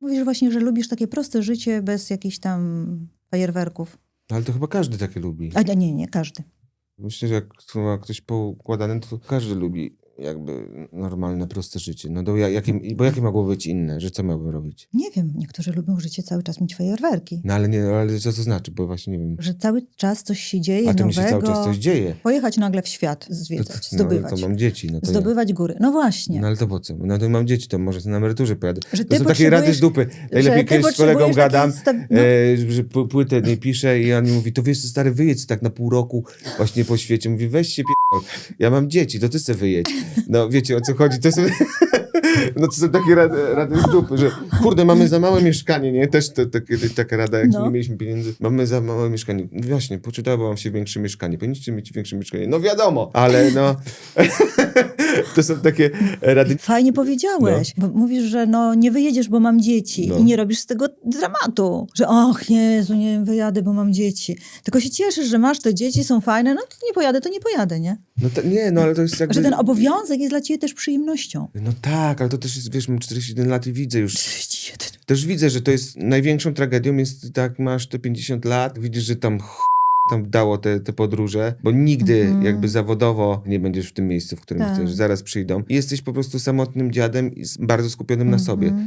Mówisz właśnie, że lubisz takie proste życie bez jakichś tam fajerwerków. No, ale to chyba każdy takie lubi. A nie, nie, każdy. Myślę, że jak ma ktoś poukładane, to każdy lubi jakby normalne, proste życie. No to ja, jakie, bo jakie mogło być inne? Że co miałbym robić? Nie wiem, niektórzy lubią życie cały czas mieć fajerwerki. No ale nie, ale co to znaczy? Bo właśnie nie wiem. Że cały czas coś się dzieje A to mi nowego. się cały czas coś dzieje. Pojechać nagle w świat, To, zwiedzać, no, zdobywać. to mam dzieci. No to ja. Zdobywać góry. No właśnie. No ale to po co? No to mam dzieci, to może na emeryturze pojadę. Że To ty są takie rady z dupy. Najlepiej kiedyś z kolegą gadam, takiej sta- no. e, że pł- płytę nie piszę i on mi mówi, to wiesz co, stary, wyjedź tak na pół roku właśnie po świecie. Mówi, weź się p***ol. Ja mam dzieci, to ty se wyjedź. No wiecie, o co chodzi? To są... No to są takie rady, rady z dupy, że kurde, mamy za małe mieszkanie, nie? Też to, to kiedyś taka rada, jak No. nie mieliśmy pieniędzy. Mamy za małe mieszkanie. No Właśnie, poczytało wam się większe mieszkanie. Powinniście mieć większe mieszkanie. No wiadomo, ale no... to są takie rady. Fajnie powiedziałeś, bo mówisz, że no nie wyjedziesz, bo mam dzieci No. i nie robisz z tego dramatu, że och Jezu, nie wyjadę, bo mam dzieci. Tylko się cieszysz, że masz te dzieci, są fajne, no to nie pojadę, to nie pojadę, nie? No to, nie, no ale to jest jakby... Że ten obowiązek jest dla ciebie też przyjemnością. No tak, ale to też jest, wiesz, mam 41 lat i widzę już, 31. też widzę, że to jest, największą tragedią jest, tak masz te 50 lat, widzisz, że tam ch... tam dało te, te podróże, bo nigdy Mhm. jakby zawodowo nie będziesz w tym miejscu, w którym Tak. chcesz, zaraz przyjdą. I jesteś po prostu samotnym dziadem i bardzo skupionym na sobie. Mhm.